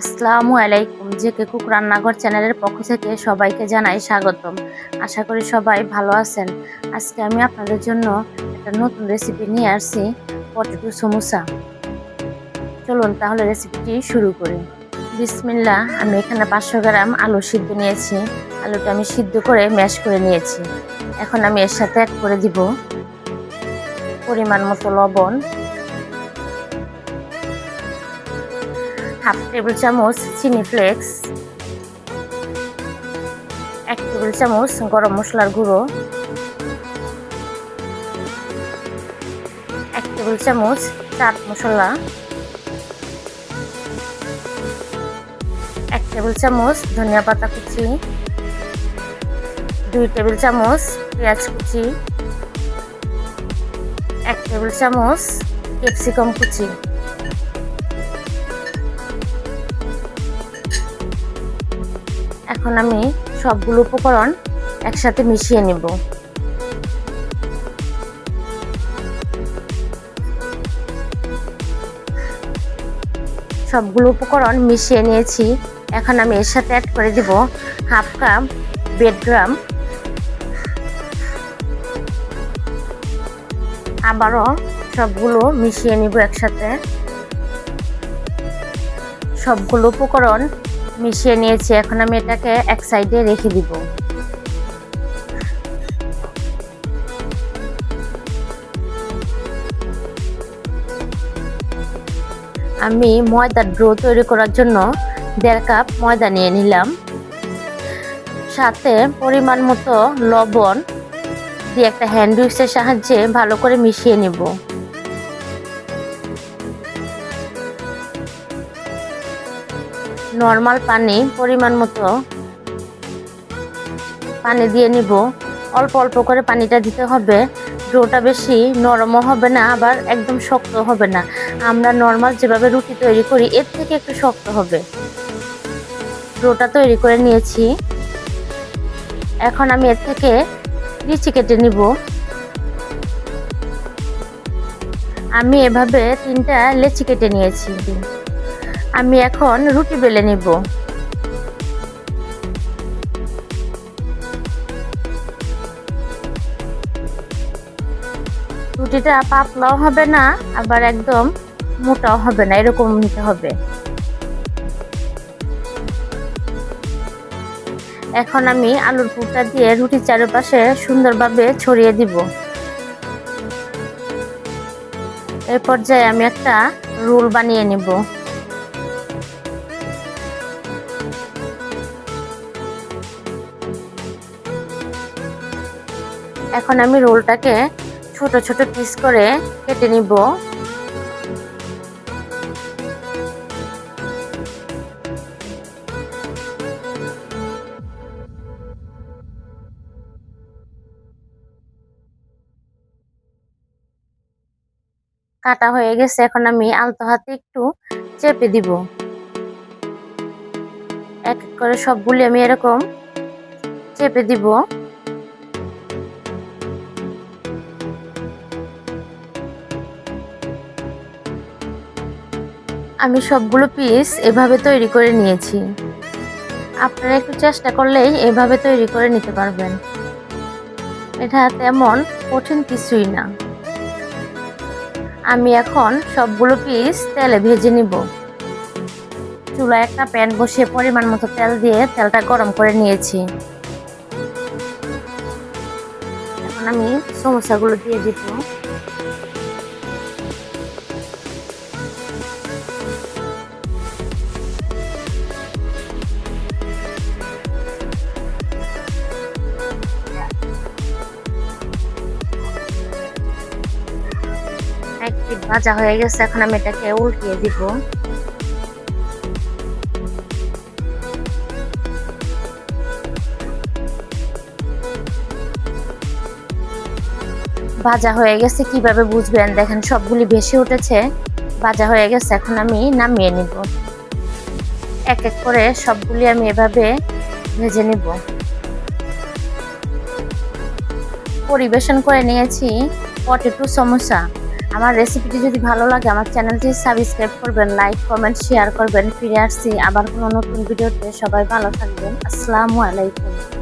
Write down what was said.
আসসালামু আলাইকুম, JK cook রান্নাঘর চ্যানেলের পক্ষ থেকে সবাইকে জানাই স্বাগতম। আশা করি সবাই ভালো আছেন। আজকে আমি আপনাদের জন্য একটা নতুন রেসিপি নিয়ে আসছি পটেটো সমোসা। চলুন তাহলে রেসিপিটি শুরু করি। বিসমিল্লা আমি এখানে পাঁচশো গ্রাম আলু সিদ্ধ নিয়েছি। আলুটা আমি সিদ্ধ করে ম্যাশ করে নিয়েছি। এখন আমি এর সাথে অ্যাড করে দিব পরিমাণ মতো লবণ হাফ টেবিল চামচ চিনি ফ্লেক্স এক টেবিল চামচ গরম মশলার গুঁড়ো, এক টেবিল চামচ চাট মশলা, এক টেবিল চামচ ধনিয়া পাতা কুচি, দুই টেবিল চামচ পেঁয়াজ কুচি, এক টেবিল চামচ ক্যাপসিকাম কুচি। এখন আমি সবগুলো উপকরণ একসাথে মিশিয়ে নেব। সবগুলো উপকরণ মিশিয়ে নিয়েছি। এখন আমি এর সাথে অ্যাড করে দিব হাফ কাপ বেডগ্রাম আবারও সবগুলো মিশিয়ে নিব একসাথে। সবগুলো উপকরণ মিশিয়ে নিয়েছি, এখন আমি এটাকে এক সাইডে রেখে দিব। আমি ময়দার ড্রো তৈরি করার জন্য দেড় কাপ ময়দা নিয়ে নিলাম। সাথে পরিমাণ মতো লবণ দিয়ে একটা হ্যান্ড উইক্সের সাহায্যে ভালো করে মিশিয়ে নেব। নর্মাল পানি পরিমাণ মতো পানি দিয়ে নিব। অল্প অল্প করে পানিটা দিতে হবে। ডোটা বেশি নরমও হবে না, আবার একদম শক্ত হবে না। আমরা নর্মাল যেভাবে রুটি তৈরি করি, এর থেকে একটু শক্ত হবে। ডোটা তৈরি করে নিয়েছি। এখন আমি এর থেকে লিচি কেটে নিব। আমি এভাবে তিনটা লেচি কেটে নিয়েছি। আমি এখন রুটি বেলে নিব। রুটিটা পাতলাও হবে না, আবার একদম মোটাও হবে না, এরকম নিতে হবে। এখন আমি আলুর পুরটা দিয়ে রুটির চারপাশে সুন্দরভাবে ছড়িয়ে দিব। এই পর্যায়ে আমি একটা রোল বানিয়ে নিব। এখন আমি রোলটাকে ছোট ছোট পিস করে কেটে নিব। কাটা হয়ে গেছে, এখন আমি আলতো হাতে একটু চেপে দিব। এক করে সবগুলি আমি এরকম চেপে দিব। আমি সবগুলো পিস এভাবে তৈরি করে নিয়েছি। আপনারা একটু চেষ্টা করলেই এভাবে তৈরি করে নিতে পারবেন। এটা তেমন কঠিন কিছুই না। আমি এখন সবগুলো পিস তেলে ভেজে নিব। চুলায় একটা প্যান বসিয়ে পরিমাণ মতো তেল দিয়ে তেলটা গরম করে নিয়েছি। এখন আমি সমস্যাগুলো দিয়ে দিব। এক ভাজা হয়ে গেছে, এখন আমি এটাকে উল্টিয়ে দিব। ভাজা হয়ে গেছে, কীভাবে বুঝবেন? দেখেন, সবগুলি ভেসে উঠেছে। ভাজা হয়ে গেছে, এখন আমি নামিয়ে নিব। এক এক করে সবগুলি আমি এভাবে ভেজে নিব। পরিবেশন করে নিয়েছি পটেটো সমোসা। আমার রেসিপিটি যদি ভালো লাগে, আমার চ্যানেলটি সাবস্ক্রাইব করবেন লাইক কমেন্ট শেয়ার করবেন। ফিরে আসছি আবার কোনো নতুন ভিডিওতে সবাই ভালো থাকবেন। আসসালামু আলাইকুম।